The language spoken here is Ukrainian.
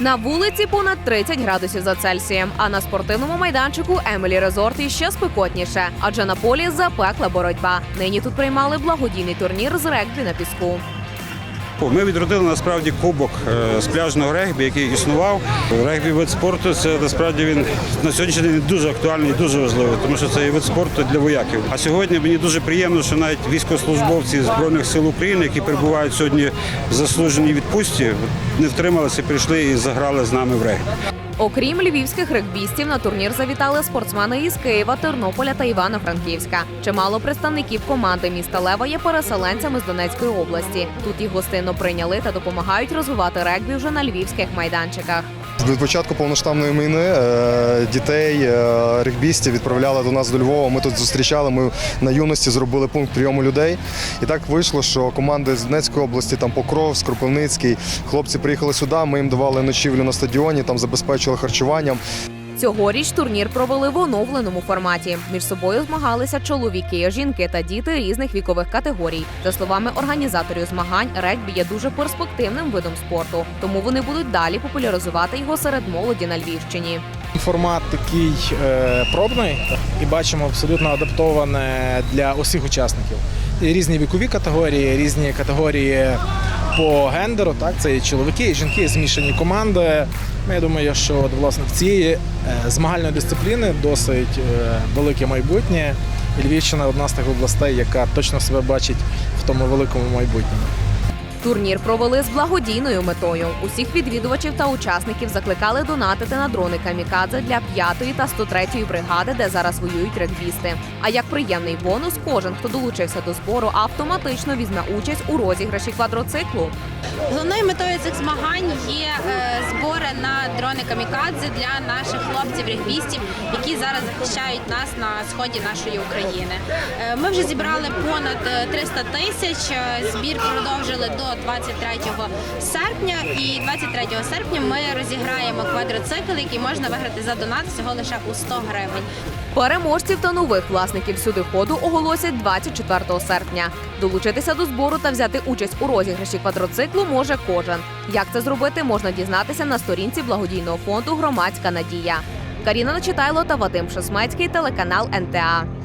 На вулиці понад 30 градусів за Цельсієм, а на спортивному майданчику Емелі Резорт іще спекотніше, адже на полі запекла боротьба. Нині тут приймали благодійний турнір з регбі на піску. Ми відродили насправді кубок е, з пляжного регбі, який існував. Регбі вид спорту це насправді він на сьогоднішній день дуже актуальний і дуже важливий, тому що це є вид спорту для вояків. А сьогодні мені дуже приємно, що навіть військовослужбовці збройних сил України, які перебувають сьогодні в заслуженій відпустці, не втрималися, прийшли і заграли з нами в регбі. Окрім львівських регбістів, на турнір завітали спортсмени із Києва, Тернополя та Івано-Франківська. Чимало представників команди міста Лева є переселенцями з Донецької області. Тут їх гостинно прийняли та допомагають розвивати регбі вже на львівських майданчиках. Від початку повноштабної війни е, дітей е, регбістів відправляли до нас до Львова. Ми тут зустрічали. Ми на юності зробили пункт прийому людей. І так вийшло, що команди з Донецької області, там Покров, Скропивницький, хлопці приїхали сюди. Ми їм давали ночівлю на стадіоні, там забезпечили харчуванням. Цьогоріч турнір провели в оновленому форматі. Між собою змагалися чоловіки, жінки та діти різних вікових категорій. За словами організаторів змагань, регбі є дуже перспективним видом спорту, тому вони будуть далі популяризувати його серед молоді на Львівщині. Формат такий е, пробний і бачимо абсолютно адаптоване для усіх учасників. Різні вікові категорії, різні категорії по гендеру. Так, це і чоловіки, і жінки, і змішані команди. Ну, Я думаю, що от, власне в цієї е, змагальної дисципліни досить е, велике майбутнє. І Львівщина одна з тих областей, яка точно себе бачить в тому великому майбутньому. Турнір провели з благодійною метою. Усіх відвідувачів та учасників закликали донатити на дрони камікадзе для 5-ї та 103-ї бригади, де зараз воюють регбісти. А як приємний бонус, кожен, хто долучився до збору, автоматично візьме участь у розіграші квадроциклу. Головною метою цих змагань є е, збори на дрони камікадзе для наших хлопців регбістів, які зараз захищають нас на сході нашої України. Е, Ми вже зібрали понад е, 300 тисяч. Е, Збір продовжили до 23 серпня. І 23 серпня ми розіграємо квадроцикл, який можна виграти за донат всього лише у 100 гривень. Переможців та нових власників сюди ходу оголосять 24 серпня. Долучитися до збору та взяти участь у розіграші квадроциклу може кожен. Як це зробити, можна дізнатися на сторінці благодійного фонду Громадська надія. Каріна Начитайло та Вадим Шесмецький, телеканал НТА.